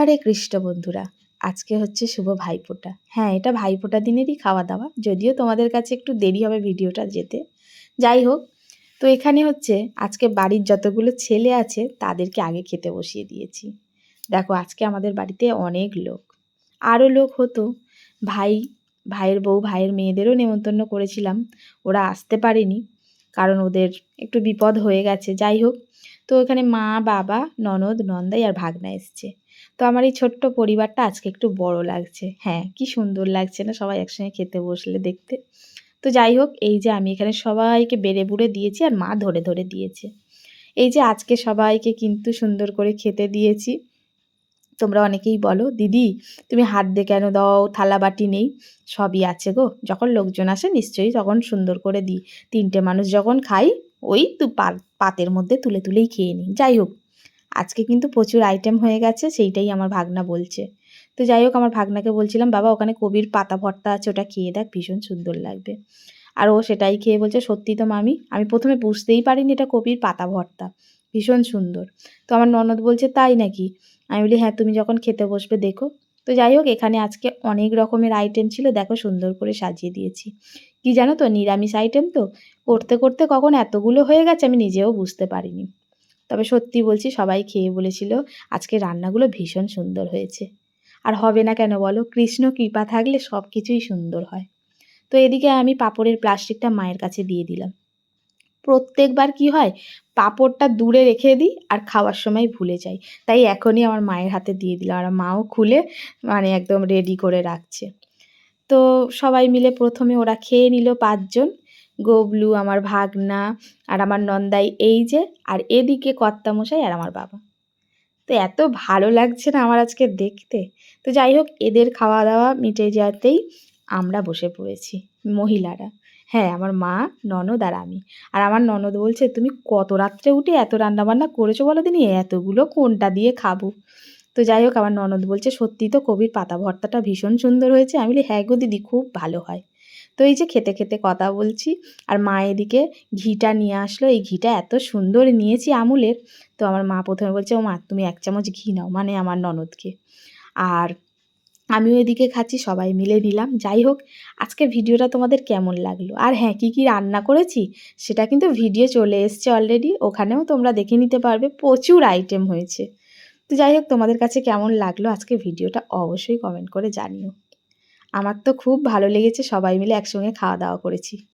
হরে কৃষ্ণ বন্ধুরা, আজকে হচ্ছে শুভ ভাইফোঁটা। হ্যাঁ এটা ভাইফোঁটা দিনেরই খাওয়া দাওয়া যদিও তোমাদের কাছে একটু দেরি হবে ভিডিওটা যেতে। যাই হোক, তো এখানে হচ্ছে আজকে বাড়ির যতগুলো ছেলে আছে, তাদেরকে আগে খেতে বসিয়ে দিয়েছি। দেখো, আজকে আমাদের বাড়িতে অনেক লোক। আরও লোক হতো, ভাই, ভাইয়ের বউ, ভাইয়ের মেয়েদেরও নেমন্তন্ন করেছিলাম। ওরা আসতে পারেনি, কারণ ওদের একটু বিপদ হয়ে গেছে। যাই হোক, তো এখানে মা, বাবা, ননদ, নন্দাই আর ভাগনা এসছে। তো আমার এই ছোট্ট পরিবারটা আজকে একটু বড় লাগছে। হ্যাঁ কি সুন্দর লাগছে না সবাই একসঙ্গে খেতে বসলে দেখতে। তো যাই হোক, এই যে আমি এখানে সবাইকে বেড়ে বুড়ে দিয়েছি আর মা ধরে ধরে দিয়েছে। এই যে আজকে সবাইকে কিন্তু সুন্দর করে খেতে দিয়েছি। তোমরা অনেকেই বলো, দিদি, তুমি হাত দিয়ে কেন দাও? থালা বাটি নেই? সবই আছে গো। যখন লোকজন আসে, নিশ্চয়ই তখন সুন্দর করে দিই। তিনটে মানুষ যখন খাই, ওই তু পাতের মধ্যে তুলে তুলেই খেয়ে নিই। যাই হোক আজকে কিন্তু প্রচুর আইটেম হয়ে গেছে, সেইটাই আমার ভাগনা বলছে। তো যাই হোক, আমার ভাগনাকে বলছিলাম, বাবা, ওখানে কবির পাতা ভর্তা আছে, ওটা খেয়ে দেখ, ভীষণ সুন্দর লাগবে। আর ও সেটাই খেয়ে বলছে, সত্যি তো মামি, আমি প্রথমে বুঝতেই পারিনি এটা কবির পাতা ভর্তা, ভীষণ সুন্দর। তো আমার ননদ বলছে, তাই নাকি? আমি বলি হ্যাঁ তুমি যখন খেতে বসবে, দেখো। তো যাই হোক, এখানে আজকে অনেক রকমের আইটেম ছিল, দেখো সুন্দর করে সাজিয়ে দিয়েছি। কি জানো তো, নিরামিষ আইটেম তো, করতে করতে কখন এতগুলো হয়ে গেছে, আমি নিজেও বুঝতে পারিনি। তবে সত্যি বলছি, সবাই খেয়ে বলেছিল, আজকে রান্নাগুলো ভীষণ সুন্দর হয়েছে। আর হবে না কেন বলো, কৃষ্ণ কৃপা থাকলে সব কিছুই সুন্দর হয়। তো এদিকে আমি পাপড়ের প্লাস্টিকটা মায়ের কাছে দিয়ে দিলাম। প্রত্যেকবার কি হয়, পাপড়টা দূরে রেখে দিই আর খাওয়ার সময় ভুলে যাই। তাই এখনই আমার মায়ের হাতে দিয়ে দিলাম আর মাও খুলে মানে একদম রেডি করে রাখছে। তো সবাই মিলে প্রথমে ওরা খেয়ে নিল পাঁচজন। গবলু, আমার ভাগনা আর আমার নন্দাই, এই যে, আর এদিকে কর্তামশাই আর আমার বাবা। তো এত ভালো লাগছে না আমার আজকে দেখতে। তো যাই হোক, এদের খাওয়া দাওয়া মিটে যাতেই আমরা বসে পড়েছি, মহিলারা। হ্যাঁ আমার মা, ননদ আর আমি। আর আমার ননদ বলছে, তুমি কত রাত্রে উঠে এত রান্নাবান্না করেছ বলো দিনি? এতগুলো কোনটা দিয়ে খাব? তো যাই হোক, আমার ননদ বলছে সত্যি তো কবির পাতা ভর্তাটা ভীষণ সুন্দর হয়েছে। আমি বলি হ্যাঁ গো দিদি, খুব ভালো হয়। তো এই যে খেতে খেতে কথা বলছি, আর মা এদিকে ঘিটা নিয়ে আসলো। এই ঘিটা এত সুন্দর নিয়েছি আমুলের। তো আমার মা প্রথমে বলছে ও মা তুমি এক চামচ ঘি নাও। মানে আমার ননদকে। আর আমিও এদিকে খাচ্ছি, সবাই মিলে নিলাম। যাই হোক আজকে ভিডিওটা তোমাদের কেমন লাগল? আর হ্যাঁ কী কী রান্না করেছি সেটা কিন্তু ভিডিও চলে এসছে অলরেডি ওখানেও তোমরা দেখে নিতে পারবে, প্রচুর আইটেম হয়েছে। তো যাই হোক, তোমাদের কাছে কেমন লাগল আজকে ভিডিওটা অবশ্যই কমেন্ট করে জানিও। আমার তো খুব ভালো লেগেছে সবাই মিলে একসঙ্গে খাওয়া দাওয়া করেছি।